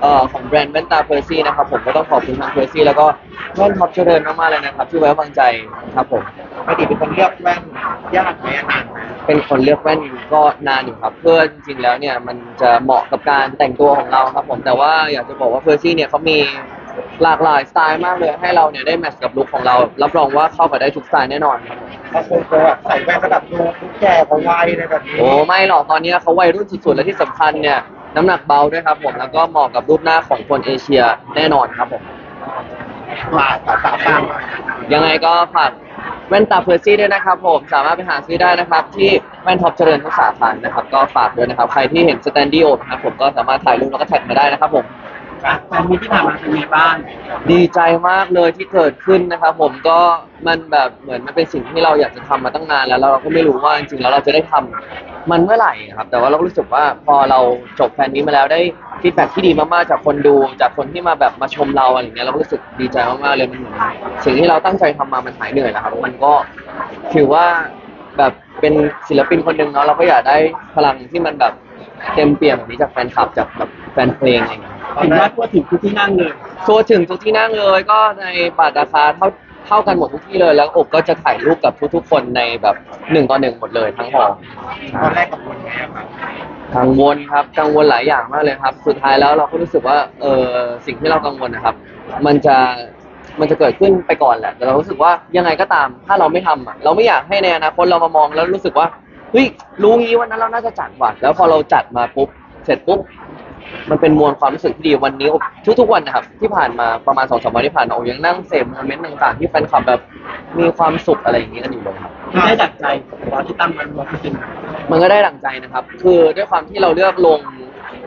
เอ่อของแบรนด์แว่นตาเพอร์ซี่นะครับผมก็ต้องขอบคุณทางเพอร์ซี่แล้วก็แว่นท็อปเจริญมากๆเลยนะครับที่ไว้วางใจครับผม ปกติเป็นคนเลือกแว่นยากไหมนานไหมเป็นคนเลือกแว่นก็นานอยู่ครับเพื่อจริงๆแล้วเนี่ยมันจะเหมาะกับการแต่งตัวของเราครับผมแต่ว่าอยากจะบอกว่าเพอร์ซี่เนี่ยเขามีหลากหลายสไตล์มากเลยให้เราเนี่ยได้แมทช์กับลุคของเรารับรองว่าเข้ากับได้ทุกสไตล์แน่นอนครับผมบาคนก็แบบใส่แว่นระดับดูแก่กว่าวัยอะไรแบบนี้โอ้ไม่หรอกตอนนี้เขาวัยรุ่นสุดๆและที่สำคัญเนี่ย น้ำหนักเบาด้วยครับผมแล้วก็เหมาะกับรูปหน้าของคนเอเชียแน่นอนครับผมมาสาวสาวฟังยังไงก็ฝากแว่นตาเพอร์ซี่ด้วยนะครับผมสามารถไปหาซื้อได้นะครับ ที่แว่นท็อปเจริญทุกสาขานะครับ ก็ฝากด้วยนะครับ ใครที่เห็นสแตนดี้โอนะครับผมก็สามารถถ่ายรูปแล้วก็แท็กมาได้นะครับผม อะแฟนมีที่ผ่านมาเป็นไงบ้างดีใจมากเลยที่เกิดขึ้นนะครับผมก็มันแบบเหมือนมันเป็นสิ่งที่เราอยากจะทำมาตั้งนานแล้วแล้วเราก็ไม่รู้ว่าจริงๆแล้วเราจะได้ทำมันเมื่อไหร่ครับ แต่ว่าเราก็รู้สึกว่าพอเราจบแฟนนี้มาแล้วได้ฟีดแบ็ที่ดีมากๆจากคนดูจากคนที่มาแบบมาชมเราอะไรอย่างเงี้ยเราก็รู้สึกดีใจมากๆเลยมันเหมือนสิ่งที่เราตั้งใจทำมามันหายเหนื่อยแล้วครับมันก็ถือว่าแบบเป็นศิลปินคนหนึ่งเนาะเราก็อยากได้พลังที่มันแบบ เต็มเปี่ยมแบบนี้จากแฟนคลับจากแบบแฟนเพลงอะไรอย่างเงี้ยเห็นว่าทั่วถึงทุกที่นั่งเลย ทัวร์ถึงทุกที่นั่งเลย ก็ในบัตรราคาเท่าเท่ากันหมดทุกที่เลยแล้วอบก็จะถ่ายรูปกับทุก ๆ คนในแบบหนึ่งต่อหนึ่งหมดเลยทั้งหอ ตอนแรกกังวลไงอะครับกังวลครับกังวลหลายอย่างมากเลยครับ สุดท้ายแล้วเราก็รู้สึกว่าเออสิ่งที่เรากังวลนะครับ มันจะมันจะเกิดขึ้นไปก่อนแหละแต่เรารู้สึกว่ายังไงก็ตาม ถ้าเราไม่ทำอะเราไม่อยากให้ในอนาคตเรามามองแล้วรู้สึกว่า เฮ้ยรู้งี้วันนั้นเราน่าจะจัดว่ะแล้วพอเราจัดมาปุ๊บเสร็จปุ๊บมันเป็นมวลความรู้สึกที่ดีวันนี้ทุกๆวันนะครับ ที่ผ่านมาประมาณสองสามวันที่ผ่านมาโอยังนั่งเสพโมเมนต์ต่างๆ ที่แฟนคลับแบบมีความสุขอะไรอย่างนี้กันอยู่เลยครับที่ได้ดักใจว่าที่ตั้งมันร้อยเปอร์เซ็นต์มันก็ได้ดั่งใจนะครับ คือด้วยความที่เราเลือกลง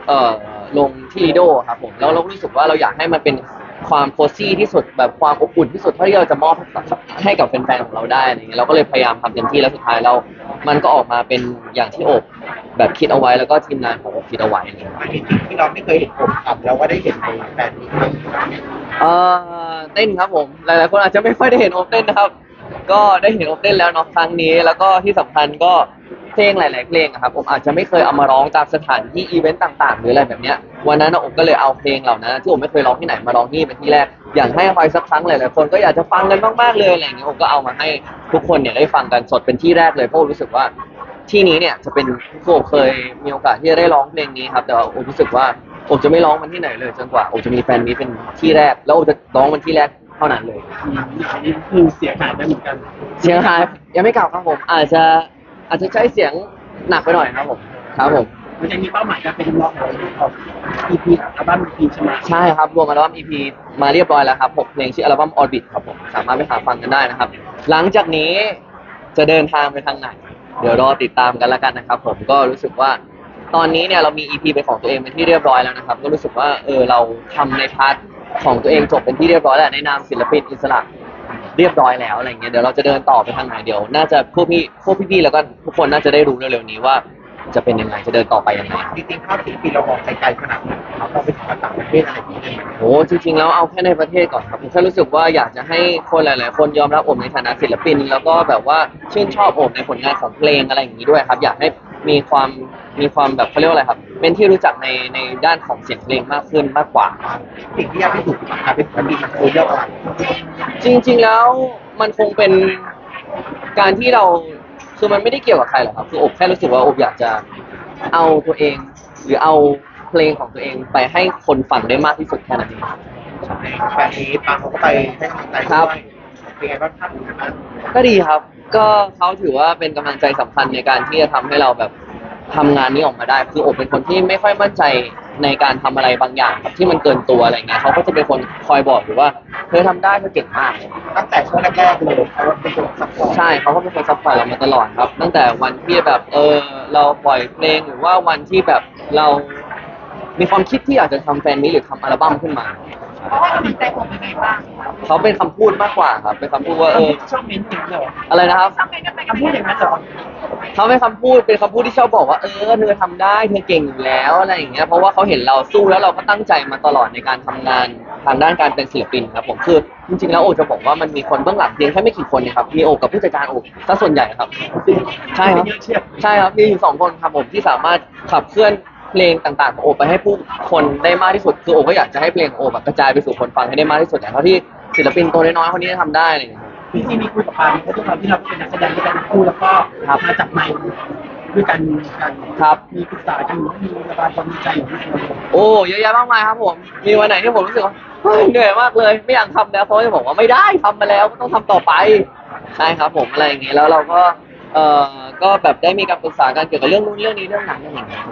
เอ่อลงที่ลีโดครับผมแล้วเราก็รู้สึกว่าเราอยากให้มันเป็น ความโคซี่ที่สุดแบบความอบอุ่นที่สุดเท่าที่เราจะมอบให้กับให้กับแฟนๆของเราได้อะไรเงี้ยเราก็เลยพยายามทำเต็มที่แล้วสุดท้ายเรา มันก็ออกมาเป็นอย่างที่โอบแบบคิดเอาไว้แล้วก็ทีมงานของโอบคิดเอาไว้อะไรเงี้ย อันนี้สิ่งที่เราไม่เคยเห็นผมทำแล้วก็ได้เห็นในแฟนนี้ครับเอ่อเต้นครับผม หลายๆคนอาจจะไม่ค่อยได้เห็นโอมเต้นนะครับ ก็ได้เห็นโอมเต้นแล้วเนาะครั้งนี้ แล้วก็ที่สำคัญก็เพลงหลาย ๆ เพลงอะครับผมอาจจะไม่เคยเอามาร้องตามสถานที่อีเวนต์ต่าง ๆ หรืออะไรแบบเนี้ยวันนั้นผมก็เลยเอาเพลงเหล่านั้นที่ผมไม่เคยร้องที่ไหนมาร้องที่นี่เป็นที่แรกอยากให้อภัยสักครั้งหลาย ๆ คนก็อยากจะฟังกันมาก ๆ เลยอะไรอย่างเงี้ยผมก็เอามาให้ทุกคนเนี่ยได้ฟังกันสดเป็นที่แรกเลยเพราะผมรู้สึกว่าที่นี้เนี่ยจะเป็นที่ผมเคยมีโอกาสที่จะได้ร้องเพลงนี้ครับแต่ว่าผมรู้สึกว่าผมจะไม่ร้องมันที่ไหนเลยจนกว่าผมจะมีแฟนนี้เป็นที่แรก แล้วผมจะร้องมันที่แรก เท่านั้นเลยอืมอันนี้คือเสียหายได้เหมือนกัน เสียงหายยังไม่กล่าวครับผม อาจจะอาจจะใช้เสียงหนักไปหน่อยครับผมครับผม มันจะมีเป้าหมายการเป็นล็อกของของ EP อัลบั้ม EP ใช่ไหมใช่ครับรวมอัลบั้ม EP มาเรียบร้อยแล้วครับ6เพลงชื่ออัลบั้ม Orbit ครับผมสามารถไปหาฟังกันได้นะครับ หลังจากนี้จะเดินทางไปทางไหน เดี๋ยวรอติดตามกันแล้วกันนะครับ ผมก็รู้สึกว่า ตอนนี้เนี่ยเรามี EP เป็นของตัวเองเป็นที่เรียบร้อยแล้วนะครับ ก็รู้สึกว่าเออเราทำในพาร์ท ของตัวเองจบเป็นที่เรียบร้อยแล้วในนามศิลปินอิสระเรียบร้อยแล้วอะไรเงี้ยเดี๋ยวเราจะเดินต่อไปทางไหนเดี๋ยวน่าจะพวกพี่พวกพี่ๆแล้วก็ทุกคนน่าจะได้รู้เร็วๆนี้ว่า จะเป็นยังไงจะเดินต่อไปยังไงจริงๆภาพศิลปินเรามองไกลๆขนาดไหนครับเราไปถึงต่างประเทศอะไรอย่างนี้ได้ไหมโอ้จริงๆแล้วเอาแค่ในประเทศก่อนครับผมแค่รู้สึกว่าอยากจะให้คนหลาย ๆ คนยอมรับโอมในฐานะศิลปิน แล้วก็แบบว่าชื่นชอบโอมในผลงานของเพลงอะไรอย่างนี้ด้วยครับ อยากให้ มีความมีความแบบเขาเรียกว่าอะไรครับ เป็นที่รู้จักในในด้านของเสียงเพลงมากขึ้นมากกว่า สิ่งที่ยากที่สุดของการเป็นศิลปินมันคือเรื่องอะไรจริง ๆแล้วมันคงเป็นการที่เราคือมันไม่ได้เกี่ยวกับใครหรอกครับคือโอบแค่รู้สึกว่าโอบอยากจะเอาตัวเอง หรือเอาเพลงของตัวเองไปให้คนฟังได้มากที่สุดแค่นั้นเองแฟนนี้ปังเขาก็ไปให้กำลังใจครัด้บวย เป็นไงบ้างครับก็ดีครับ ก็เขาถือว่าเป็นกำลังใจสำคัญในการที่จะทำให้เราแบบทำงานนี้ออกมาได้คือโอบเป็นคนที่ไม่ค่อยมั่นใจในการทำอะไรบางอย่างครับที่มันเกินตัวอะไรเงี้ยเขาก็จะเป็นคนคอยบอกอยู่ว่าเธอทำได้เธอเก่งมาก ตั้งแต่ช่วงแรกๆเลยเขาเป็นคนซัพพอร์ตใช่เขาก็เป็นคนซัพพอร์ตเรามาตลอดครับ ตั้งแต่วันที่แบบเออเราปล่อยเพลงหรือว่าวันที่แบบเรา มีความคิดที่อยากจะทำแฟนนี้หรือทำอัลบั้มขึ้นมา เพราะว่าจิตใจผมเป็นไงบ้างเขาเป็นคำพูดมากกว่าครับ เป็นคำพูดว่าเออชอบเม้นต์อย่างนี้เหรออะไรนะครับ ทำไงกันไปกันคำพูดอย่างนั้นเหรอเขาเป็นคำพูดเป็นคำพูดที่ชอบบอกว่าเออเธอทำได้เธอเก่งอยู่แล้วอะไรอย่างเงี้ยเพราะว่าเขาเห็นเราสู้แล้วเราก็ตั้งใจมาตลอดในการทำงานทางด้านการเป็นศิลปินครับผมคือจริงๆแล้วโอจะบอกว่ามันมีคนเบื้องหลังเพียงแค่ไม่กี่คนนะครับมีโอกับผู้จัดการโอซะส่วนใหญ่ครับใช่ครับ เยอะเชียบใช่ครับ มีอยู่สองคนครับผมที่สามารถขับเคลื่อน เพลงต่างๆของโอบไปให้ผู้คนได้มากที่สุดคือโอบก็อยากจะให้เพลงของโอบแบบกระจายไปสู่คนฟังให้ได้มากที่สุดแต่เท่าที่ศิลปินตัวน้อยๆคนนี้จะทำได้อะไรอย่างเงี้ยจริงๆมีคุยกับปาเพราะด้วยความที่เราเป็นนักแสดงด้วยกันทั้งคู่แล้วก็ครับ มาจับไมค์ด้วยกันกันครับ มีปรึกษากันหรือว่ามีระบายความในใจของเราโอ้เยอะแยะมากมายครับผม มีวันไหนที่ผมรู้สึกว่าเฮ้ยเหนื่อยมากเลย ไม่อยากทำแล้วเขาจะบอกว่าไม่ได้ทำมาแล้วก็ต้องทำต่อไป ใช่ครับผมอะไรอย่างงี้แล้วเราก็เอ่อ ก็แบบได้มีการปรึกษากันเกี่ยวกับเรื่องนู้นเรื่องนี้เรื่องนั้นอะไรอย่างเงี้ย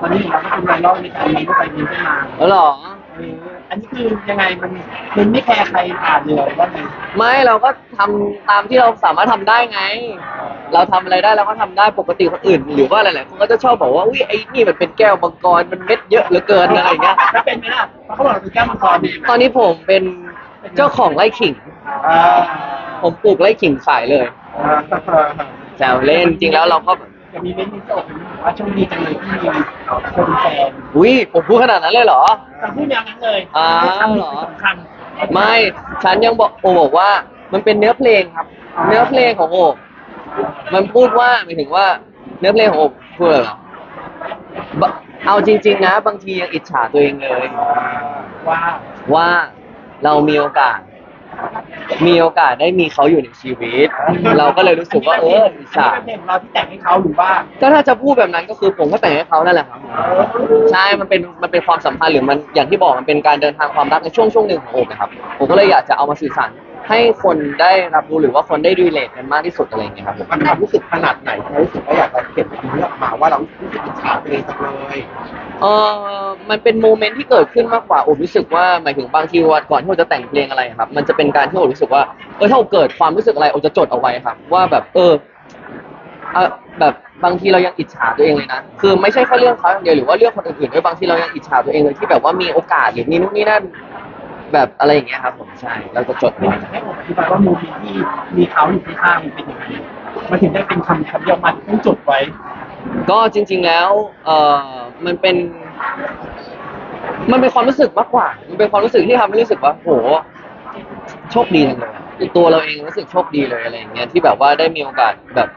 ตอนนี้เราก็เป็นไวรัลในการมีด้วยไปมีขึ้นมาแล้วเหรอเอออันนี้คือยังไงมันมันไม่แคร์ใครอ่านเลยว่าไงไม่เราก็ทำตามที่เราสามารถทำได้ไง เราทำอะไรได้เราก็ทำได้ปกติคนอื่น หรือว่าหลายๆคนก็จะชอบบอกว่าอุ้ยไอ้นี่มันเป็นแก้วมังกรมันเม็ดเยอะเหลือเกินอะไรอย่างเงี้ย แล้วเป็นไหมล่ะเพราะเขาบอกเราเป็นแก้วมังกรดีตอนนี้ผมเป็นเจ้าของไร่ขิง อ่าผมปลูกไร่ขิงขายเลยอ่า แซวเล่นจริงแล้วเราก็แบบจะมีเม้นต์มีโซ่เป็นว่าโชคดีจังเลยที่มีคนแฟนอุ้ยผมพูดขนาดนั้นเลยเหรอ แต่พูดอย่างนั้นเลยอ่าคำเหรอ สำคัญไม่ฉันยังบอกโอบอกว่า มันเป็นเนื้อเพลงครับ เนื้อเพลงของโอบมันพูดว่าหมายถึงว่า เนื้อเพลงของโอบพูดอะไรเหรอบะเอาจริง ๆ นะ บางทียังอิจฉาตัวเองเลย ว่าว่าเรามีโอกาส มีโอกาสได้มีเขาอยู่ในชีวิต เราก็เลยรู้สึกว่าเอออิจฉาเป็นเพลงของเราที่แต่งให้เขาหรือว่าก็ถ้าจะพูดแบบนั้นก็คือผมก็แต่งให้เขานั่นแหละครับใช่มันเป็นมันเป็นความสัมพันธ์หรือมันอย่างที่บอกมันเป็นการเดินทางความรักในช่วงช่วงหนึ่งของโอบนะครับผมก็เลยอยากจะเอามาสื่อสาร ให้คนได้รับรู้หรือว่าคนได้รีเลทกันมากที่สุดอะไรอย่างเงี้ยครับผม มันความรู้สึกขนาดไหนที่รู้สึกว่าอยากจะเขียนเพลงนี้ออกมาว่าเรารู้สึกอิจฉาตัวเองจังเลยเออมันเป็นโมเมนต์ที่เกิดขึ้นมากกว่าโอบรู้สึกว่าหมายถึงบางทีวันก่อนที่โอบจะแต่งเพลงอะไรครับ มันจะเป็นการที่โอบรู้สึกว่าเออถ้าโอบเกิดความรู้สึกอะไรโอบจะจดเอาไว้ครับ ว่าแบบเออเออแบบบางทีเรายังอิจฉาตัวเองเลยนะ คือไม่ใช่แค่เรื่องเขาอย่างเดียวหรือว่าเรื่องคนอื่นๆด้วยบางทีเรายังอิจฉาตัวเองเลยที่แบบว่ามีโอกาสหรือมีนู่นนี่นั่น แบบอะไรอย่างเงี้ยครับผมใช่เราจะจดไม่ไว้อยากให้ผมอธิบายว่าโมเมนต์ที่มีเขาอยู่ข้างๆมันเป็นยังไงมันถึงได้เป็นคำคำเดียวมันต้องจดไว้ ก็จริง ๆแล้วเออมันเป็น มันเป็นความรู้สึกมากกว่า มันเป็นความรู้สึกที่ทำให้รู้สึกว่าโหโชคดีจังเลยอะตัวเราเองรู้สึกโชคดีเลยอะไรอย่างเงี้ยที่แบบว่าได้มีโอกาสแบบ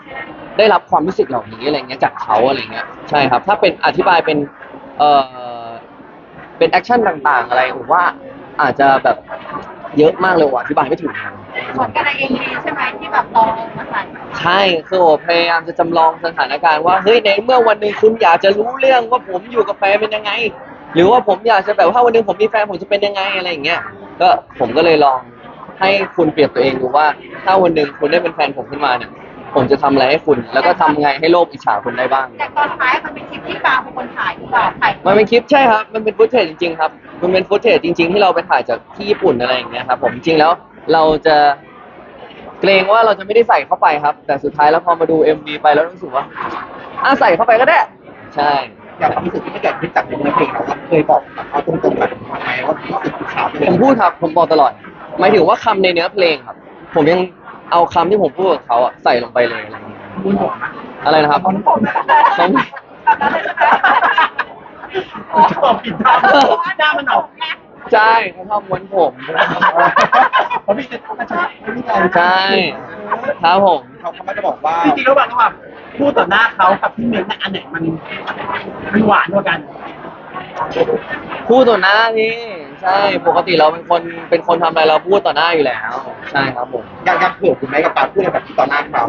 ได้รับความรู้สึกเหล่านี้อะไรเงี้ยจากเขาอะไรเงี้ยใช่ครับ ถ้าเป็นอธิบายเป็นเอ่อเป็นแอคชั่นต่างๆ อะไรผมว่า อาจจะแบบเยอะมากเลยว่ะอธิบายไม่ถูกนะเหมือนกันในเอ็มวีใช่ไหมที่แบบลองมาใส่ใช่คือโอพยายามจะจำลองสถานการณ์ว่าเฮ้ยในเมื่อวันหนึ่งคุณอยากจะรู้เรื่องว่าผมอยู่กับแฟนเป็นยังไง หรือว่าผมอยากจะแบบว่าวันหนึ่งผมมีแฟนผมจะเป็นยังไงอะไรอย่างเงี้ยก็ผมก็เลยลองให้คุณเปรียบตัวเองดูว่า ถ้าวันหนึ่งคุณได้เป็นแฟนผมขึ้นมาเนี่ยผมจะทำอะไรให้คุณ แล้วก็ทำไงให้โลกอิจฉาคุณได้บ้าง แต่ตอนท้ายมันเป็นคลิปที่ปาเป็นคน ถ่ายหรือเปล่าถ่ายมันเป็นคลิปใช่ครับ มันเป็นฟุตเทจจริงๆครับ มันเป็นฟุตเทจจริง ๆ ที่เราไปถ่ายจากที่ญี่ปุ่นอะไรอย่างเงี้ยครับผมจริงๆแล้วเราจะเกรงว่าเราจะไม่ได้ใส่เข้าไปครับ แต่สุดท้ายแล้วพอมาดู MV ไปแล้วรู้สึกว่าอะใส่เข้าไปก็ได้ ใช่ อยากความรู้สึกที่ไม่เกิดขึ้นจากในเนื้อเพลงเราเราเคยบอกกับเขาตรงๆแบบทำไมว่ารู้สึกอิจฉาตัวเอผงมพูดครับ ผมบอกตลอด หมายถึงว่าคำในเนื้อเพลงครับ ผมยังเอาคำที่ผมพูดกับเขาอะใส่ลงไปเลยอะไรอย่างเงี้ยบุญผมนะอะไรนะครับน้องตอ บผิดได้หน้ามันออกใช่เขาชอบม้วนผมเพราะพี่จะต้องมาใช้ไม่ได้ใช่ครับผมเขาเขาไม่ได้บอกว่าจริงๆระหว่างระหว่างพูดต่อหน้าเขากับที่เมนต์อันไหนมันมันหวานกว่ากันพูดต่อหน้านี่ใช่ปกติเราเป็นคนเป็นคนทำอะไรเราพูดต่อหน้าอยู่แล้ว ใช่ครับผมอยากอยากเขินคุณไหมกับการพูดอะไรแบบนี้ต่อหน้าเขา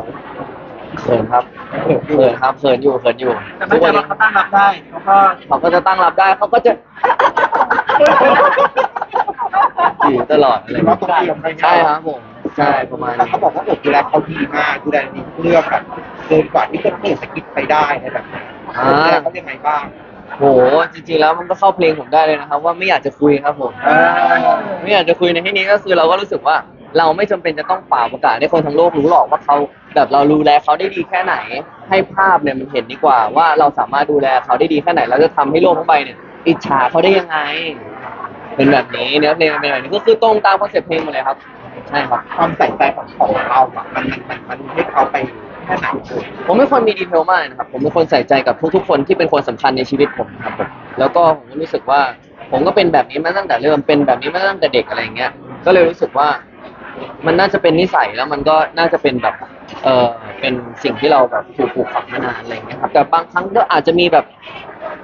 เขินครับเขินอยู่เขินครับเขินอยู่เขินอยู่แต่ไม่ใช่ว่าเขาตั้งรับได้เขาก็เขาก็จะตั้งรับได้เขาก็จะ อยู่ตลอดอะไรหรือว่าตัวเองไปใช่ครับผมใช่ประมาณแต่นี้เขาบอกว่าอบดูแลเขาดีมากดูแลดีเรื่องแบบเกินกว่าที่คนอื่นจะคิดไปได้ในแบบนี้ดูแลเขายังไงบ้าง โหจริงๆแล้วมันก็เข้าเพลงผมได้เลยนะครับ ว่าไม่อยากจะคุยครับผมเออไม่อยากจะคุยในที่นี้ก็คือเราก็รู้สึกว่า เราไม่จำเป็นจะต้องเป่าประกาศให้คนทั้งโลกรู้หรอกว่าเขาแบบเราดูแลเขาได้ดีแค่ไหน ให้ภาพเนี่ยมันเห็นดีกว่า ว่าเราสามารถดูแลเขาได้ดีแค่ไหนแล้วจะทำให้โลกทั้งใบเนี่ยอิจฉาเขาได้ยังไง เป็นแบบนี้เนื้อเพลงมันเป็นแบบนี้ก็คือตรงตามคอนเซ็ปต์เพลงหมดเลยครับ ใช่ครับ ความใส่ใจของของเราอะมันมันมันมันให้เขาไปแค่ไหนผมเป็นคนมีดีเทลมากนะครับ ผมเป็นคนใส่ใจกับทุกๆคนที่เป็นคนสำคัญในชีวิตผมครับผมแล้วก็ผมก็รู้สึกว่า ผมก็เป็นแบบนี้มาตั้งแต่เริ่มเป็นแบบนี้มาตั้งแต่เด็กอะไรอย่างเงี้ย ก็เลยรู้สึกว่า มันน่าจะเป็นนิสัยแล้วมันก็น่าจะเป็นแบบเอ่อเป็นสิ่งที่เราแบบถูกปลูกฝังมานานอะไรอย่างเงี้ยครับแต่บางครั้งก็อาจจะมีแบบ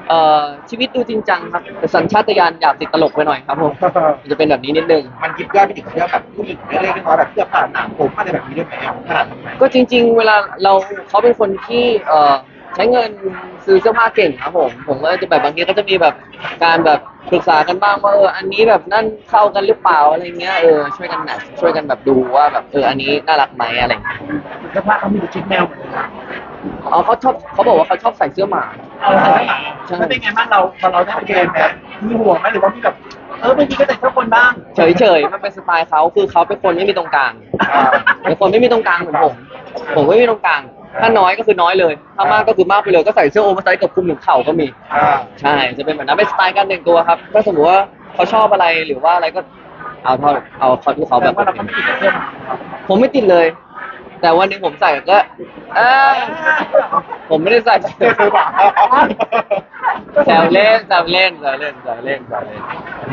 เอ่อชีวิตดูจริงจังครับแต่สัญชาตญาณอยากติดตลกไปหน่อยครับผมมันจะเป็นแบบนี้นิดนึง มันยิบย่อยไปถึงเรื่องแบบผู้หญิงเล็กๆน้อยๆแบบเสื้อผ้าหนังผมอะไรแบบนี้ด้วยไหมอะขนาดนั้นไหมก็จริง ๆ เวลาเราเขาเป็นคนที่เอ่อ ใช้เงินซื้อเสื้อผ้าเก่งครับผม ผมก็จะแบบบางทีก็จะมีแบบการแบบปรึกษากันบ้างว่าเอออันนี้แบบนั่นเข้ากันหรือเปล่าอะไรเงี้ยเออช่วยกันแมทช์ช่วยกันแบบดูว่าแบบเอออันนี้น่ารักไหมอะไรเงี้ยเสื้อผ้าเขามีแต่ชุดแมวหมดเลยนะอ๋อเขาชอบเขาบอกว่าเขาชอบใส่เสื้อหมาเอาใส่เสื้อหมาแล้วเป็นไงบ้างเราพอเราได้ไปเดินแบบมีห่วงไหมหรือว่ามีแบบเออบางทีก็แต่งเสื้อคนบ้าง เฉยๆมันเป็นสไตล์เขาคือเขาเป็นคนไม่มีตรงกลางอ่าเป็นคนไม่มีตรงกลางเหมือนผมผมไม่มีตรงกลาง ถ้าน้อยก็คือน้อยเลย ถ้ามากก็คือมากไปเลย ก็ใส่เสื้อโอเวอร์ไซส์กับคลุมถึงเข่าก็มี อ่าใช่ จะเป็นแบบนั้นเป็นสไตล์การแต่งตัวครับ ถ้าสมมติว่าเขาชอบอะไรหรือว่าอะไรก็เอาเท่าเอาเขาที่เขาแปแบลบว่าเราก็ไม่ติดกับเสื้อหมาครับผมไม่ติดเลย แต่วันหนึงผมใส่ก็เอ้ยผมไม่ได้ใส่เสื้อซื้อหมาแซวเล่นแซวเล่นแซวเล่นแซวเล่นแซวเล่น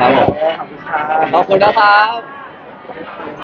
ครับผมขอบคุณครับ ขอบคุณนะครับ